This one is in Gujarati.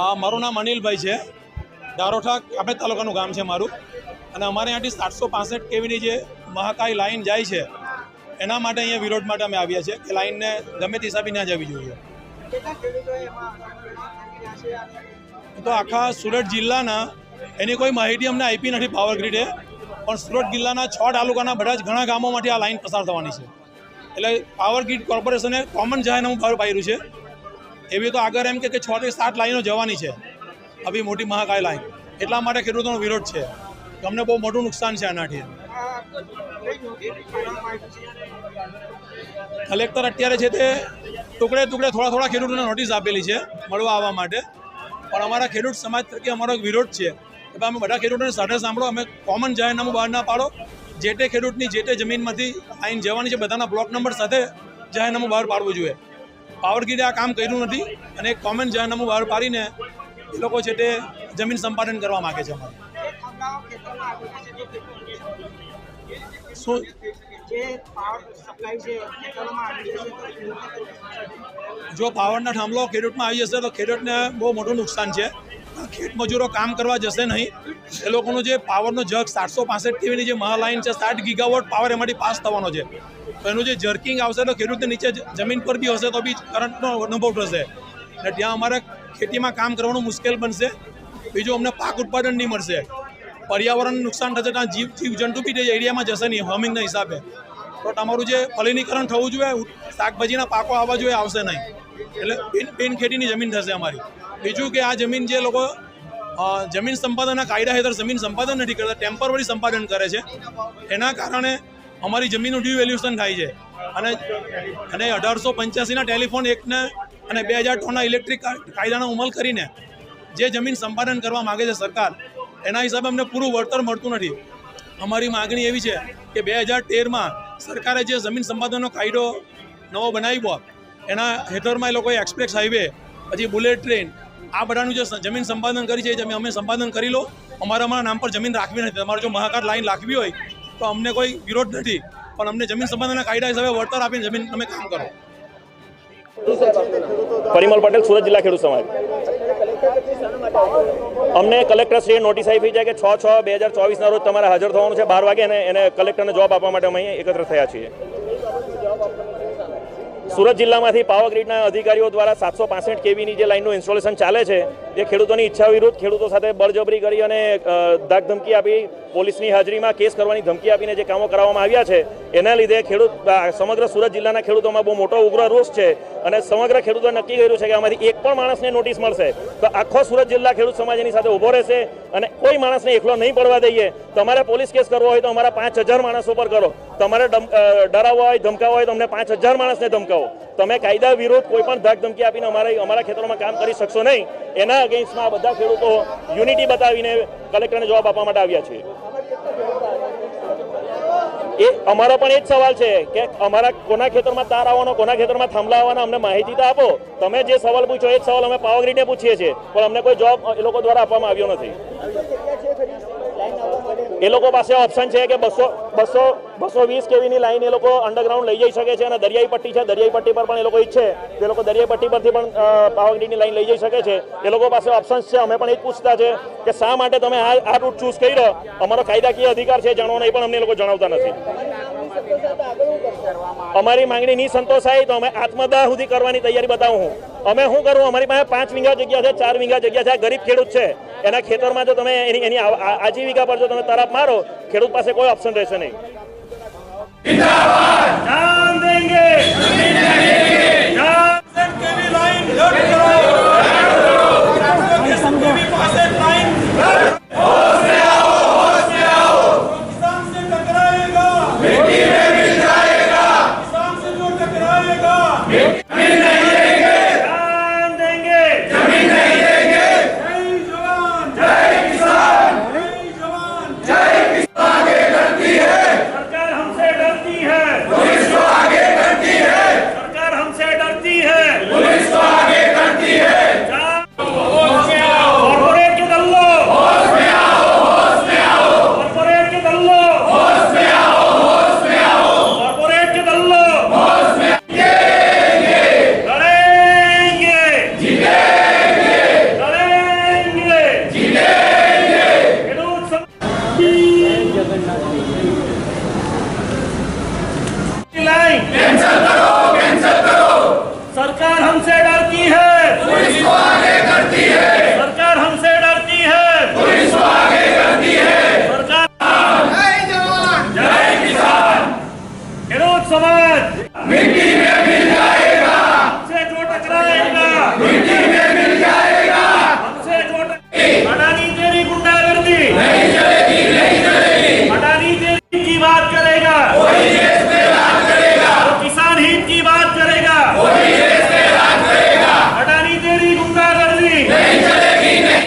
આ મારું નામ અનિલભાઈ છે. દારોઠા કાપેદ તાલુકાનું ગામ છે મારું. અને અમારે અહીંયાથી સાતસો પાસઠ કેવીની જે મહાકાય લાઇન જાય છે એના માટે અહીંયા વિરોધ માટે અમે આવ્યા છીએ કે લાઈનને ગમે તે હિસાબે ના જવી જોઈએ. તો આખા સુરત જિલ્લાના એની કોઈ માહિતી અમને આપી નથી પાવર ગ્રીડે પણ સુરત જિલ્લાના છ તાલુકાના બધા જ ઘણા ગામોમાંથી આ લાઇન પસાર થવાની છે. એટલે પાવર ગ્રીડ કોર્પોરેશને કોમન જાહેરનામું બહાર પાડ્યું છે. એવી તો આગળ એમ કે કે છ થી સાત લાઈનો જવાની છે. આવી મોટી મહાકાય લાઈન. એટલા માટે ખેડૂતોનો વિરોધ છે. અમને બહુ મોટું નુકસાન છે આનાથી. કલેક્ટર અત્યારે છે તે ટુકડે ટુકડે થોડા થોડા ખેડૂતોને નોટિસ આપેલી છે, મળવા આવવા માટે. પણ અમારા ખેડૂત સમાજ તરીકે અમારો વિરોધ છે. કે અમે બધા ખેડૂતોને સાથે સાંભળો, અમે કોમન જાહેરનામું બહાર ના પાડો. જે તે ખેડૂતની, જે તે જમીનમાંથી આઈન જવાની છે, બધાના બ્લોક નંબર સાથે જાહેરનામું બહાર પાડવું જોઈએ. પાવર ગ્રીડે આ કામ કર્યું નથી અને એક કોમન જાહેરનામું બહાર પાડીને એ લોકો છે તે જમીન સંપાદન કરવા માગે છે અમારે? શું જે પાવરના થાંભલો ખેડૂતમાં આવી જશે તો ખેડૂતને બહુ મોટું નુકસાન છે ખેત મજૂરો કામ કરવા જશે નહીં. એ લોકોનું જે પાવરનો જગ સાતસો પાસઠ કેવીની જે મહાલાઇન છે, સાઠ ગીગાવોટ પાવર એમાંથી પાસ થવાનો છે. તો એનું જે જર્કિંગ આવશે તો ખેડૂતને નીચે જમીન પર બી હશે, તો બી કરંટનો અનુભવ થશે. એટલે ત્યાં અમારે ખેતીમાં કામ કરવાનું મુશ્કેલ બનશે. બીજું અમને પાક ઉત્પાદન નહીં મળશે. પર્યાવરણને નુકસાન થશે, ત્યાં જીવ જીવજંતુ બી તે એરિયામાં જશે નહીં હોમિંગના હિસાબે. તો તમારું જે ફલિનીકરણ થવું જોઈએ, શાકભાજીના પાકો આવવા જોઈએ, આવશે નહીં. એટલે બિન બિન ખેતીની જમીન થશે અમારી. બીજું કે આ જમીન જે લોકો જમીન સંપાદનના કાયદા હેઠળ જમીન સંપાદન નથી કરતા ટેમ્પરરી સંપાદન કરે છે. એના કારણે અમારી જમીનનું ડિવેલ્યુશન થાય છે. અને અને અઢારસો પંચ્યાસીના ટેલિફોન એક્ટને અને બે હજાર ત્રણના ઇલેક્ટ્રિક કાયદાનો અમલ કરીને જે જમીન સંપાદન કરવા માગે છે સરકાર, એના હિસાબે અમને પૂરું વળતર મળતું નથી. અમારી માગણી એવી છે કે બે હજાર તેરમાં સરકારે જે જમીન સંપાદનનો કાયદો નવો બનાવ્યો, એના હેઠળમાં એ લોકોએ એક્સપ્રેસ હાઈવે પછી બુલેટ ટ્રેન આ બધાનું જે જમીન સંપાદન કરી છે એ અમે સંપાદન કરી લો. અમારા અમારા નામ પર જમીન રાખવી નથી. તમારે જો મહાકાળ લાઈન રાખવી હોય, તો અમને કોઈ વિરોધ નથી. પણ અમને જમીન સંપાદનના કાયદા હિસાબે વળતર આપીને જમીન તમે કામ કરો. પરિમલ પટેલ, સુરત જિલ્લા ખેડૂત સમાજ. અમને કલેક્ટરશ્રીએ નોટિસ આપી છે કે છ છ બે હજાર ચોવીસના રોજ તમારે હાજર થવાનું છે. બાર વાગે અને એને કલેક્ટરને જવાબ આપવા માટે અમે અહીંયા એકત્ર થયા છીએ. સુરત જિલ્લામાંથી પાવર ગ્રીડના અધિકારીઓ દ્વારા સાતસો પાસઠ કેવીની જે લાઇનનું ઇન્સ્ટોલેશન ચાલે છે એ ખેડૂતોની ઈચ્છા વિરુદ્ધ ખેડૂતો સાથે બળજબરી કરી અને ધમકી આપી પોલીસની હાજરીમાં કેસ કરવાની ધમકી આપીને જે કામો કરાવવામાં આવ્યા છે, એના લીધે ખેડૂત સમગ્ર સુરત જિલ્લાના ખેડૂતોમાં બહુ મોટો ઉગ્ર રોષ છે અને સમગ્ર ખેડૂતોએ નક્કી કર્યું છે કે આમાંથી એક પણ માણસને નોટિસ મળશે. તો આખો સુરત જિલ્લા ખેડૂત સમાજ એની સાથે ઊભો રહેશે અને કોઈ માણસને એકલો નહીં પડવા દઈએ. તમારે પોલીસ કેસ કરવો હોય તો અમારા પાંચ હજાર માણસો પર કરો. તમારે ડરાવવા હોય, ધમકાવવા હોય તો અમને પાંચ હજાર માણસને ધમકાવો. તમે કાયદા વિરોધ કોઈ પણ ધાક ધમકી આપીને અમારા અમારા ખેતરોમાં કામ કરી શકશો નહીં. એના અગેન્સ્ટમાં આ બધા ખેડૂતો યુનિટી બતાવીને કલેક્ટરને જવાબ આપવા માટે આવ્યા છે એ અમારો પણ એ જ સવાલ છે કે અમારા કોના ખેતરમાં તાર આવવાનો, કોના ખેતરમાં થાંભલા આવવાનો, અમને માહિતી તો આપો. તમે જે સવાલ પૂછો એ જ સવાલ અમે પાવરગ્રીડને પૂછીએ છીએ. પણ અમને કોઈ જવાબ એ લોકો દ્વારા આપવામાં આવ્યો નથી. એ લોકો પાસે ઓપ્શન છે કે બસો બસો બસો વીસ કેવીની લાઈન એ લોકો અંડરગ્રાઉન્ડ લઈ જઈ શકે છે અને દરિયાઈ પટ્ટી છે, દરિયાઈ પટ્ટી પર પણ એ લોકો ઈચ્છે. તો લોકો દરિયાઈ પટ્ટી પરથી પણ પાવાગઢની લાઈન લઈ જઈ શકે છે. એ લોકો પાસે ઓપ્શન્સ છે. અમે પણ એ જ પૂછતા છે કે શા માટે તમે આ આ રૂટ ચૂઝ કર્યો? અમારો કાયદાકીય અધિકાર છે જાણવાનો એ પણ અમને લોકો જણાવતા નથી. અમારી માંગણી નહીં સંતોષાય તો અમે આત્મદાહ સુધી કરવાની તૈયારી બતાવું હું. અમે શું કરું અમારી પાસે પાંચ વીઘા જગ્યા છે, ચાર વીઘા જગ્યા છે ગરીબ ખેડૂત છે. એના ખેતરમાં જો તમે એની એની આજીવિકા પર જો તમે તરફ મારો, ખેડૂત પાસે કોઈ ઓપ્શન રહેશે નહીં.